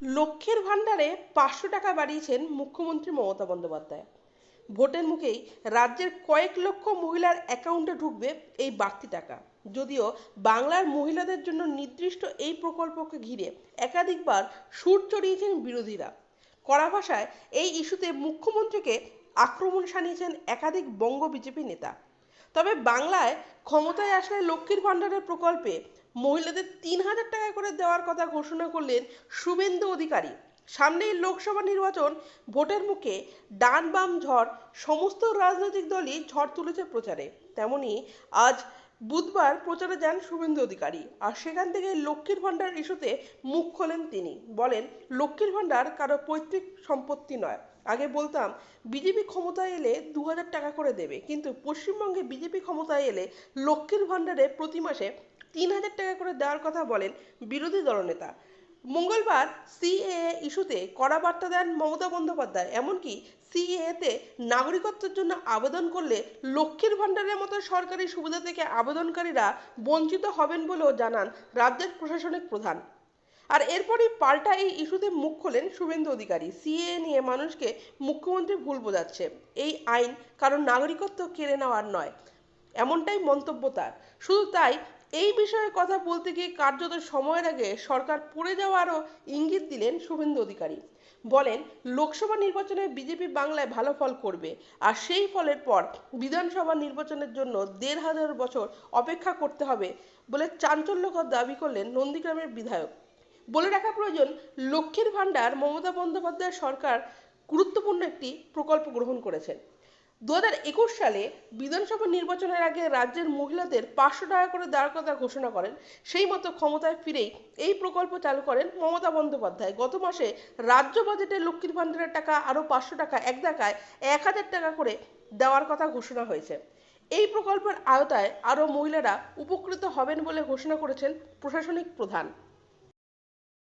লক্ষ্যের ভাণ্ডারে পাঁচশো টাকা বাড়িয়েছেন মুখ্যমন্ত্রী মমতা বন্দ্যোপাধ্যায়। ভোটের মুখেই রাজ্যের কয়েক লক্ষ মহিলার অ্যাকাউন্টে ঢুকবে এই বাড়তি টাকা। যদিও বাংলার মহিলাদের জন্য নির্দিষ্ট এই প্রকল্পকে ঘিরে একাধিকবার সুর চড়িয়েছেন বিরোধীরা। কড়া ভাষায় এই ইস্যুতে মুখ্যমন্ত্রীকে আক্রমণ সানিয়েছেন একাধিক বঙ্গ বিজেপি নেতা। তবে বাংলায় ক্ষমতায় আসলে লক্ষ্মীর ভাণ্ডারের প্রকল্পে মহিলাদের তিন হাজার টাকা করে দেওয়ার কথা ঘোষণা করলেন শুভেন্দু অধিকারী। সামনেই লোকসভা নির্বাচন, ভোটের মুখে ডান বাম ঝড়, সমস্ত রাজনৈতিক দলই ঝড় তুলেছে প্রচারে। তেমনি আজ বুধবার প্রচারে যান শুভেন্দু অধিকারী। আর সেখান থেকে লক্ষ্মীর ভাণ্ডার ইস্যুতে মুখ খোলেন তিনি। বলেন, লক্ষ্মীর ভাণ্ডার কারও পৈতৃক সম্পত্তি নয়। আগে বলতাম, বিজেপি ক্ষমতায় এলে দু হাজার টাকা করে দেবে। কিন্তু পশ্চিমবঙ্গে বিজেপি ক্ষমতায় এলে লক্ষ্মীর ভাণ্ডারে প্রতি মাসে তিন হাজার টাকা করে দেওয়ার কথা বলেন বিরোধী দলনেতা। মঙ্গলবার সিএএ ইস্যুতে কড়া বার্তা দেন মমতা বন্দ্যোপাধ্যায়। এমনকি সিএএতে নাগরিকত্বের জন্য আবেদন করলে লক্ষ্মীর ভাণ্ডারের মতো সরকারি সুবিধা থেকে আবেদনকারীরা বঞ্চিত হবেন বলেও জানান রাজ্যের প্রশাসনিক প্রধান। আর এরপরই পাল্টা এই ইস্যুতে মুখ খোলেন শুভেন্দু অধিকারী। সিএ নিয়ে মানুষকে মুখ্যমন্ত্রী ভুল বোঝাচ্ছে। এই আইন কারণ নাগরিকত্ব কেড়ে নেওয়ার নয়। এমনটাই মন্তব্য তার। শুধু তাই এই বিষয়ে কথা বলতে গিয়ে কার্যত সময়ের আগে সরকার পড়ে যাওয়ারও ইঙ্গিত দিলেন শুভেন্দু অধিকারী। বলেন, লোকসভা নির্বাচনে বিজেপি বাংলায় ভালো ফল করবে, আর সেই ফলের পর বিধানসভা নির্বাচনের জন্য দেড় হাজার বছর অপেক্ষা করতে হবে বলে চাঞ্চল্যকর দাবি করলেন নন্দীগ্রামের বিধায়ক। বলে রাখা প্রয়োজন, লক্ষ্মীর ভাণ্ডার মমতা বন্দ্যোপাধ্যায় সরকার গুরুত্বপূর্ণ একটি প্রকল্প গ্রহণ করেছেন। দু সালে বিধানসভা নির্বাচনের আগে রাজ্যের মহিলাদের পাঁচশো টাকা করে দেওয়ার কথা ঘোষণা করেন, সেই মতো ক্ষমতায় ফিরেই এই প্রকল্প চালু করেন মমতা বন্দ্যোপাধ্যায়। গত মাসে রাজ্য বাজেটে লক্ষ্মীর ভাণ্ডারের টাকা আরও পাঁচশো টাকা এক দেখায় এক হাজার টাকা করে দেওয়ার কথা ঘোষণা হয়েছে। এই প্রকল্পের আওতায় আরও মহিলারা উপকৃত হবেন বলে ঘোষণা করেছেন প্রশাসনিক প্রধান।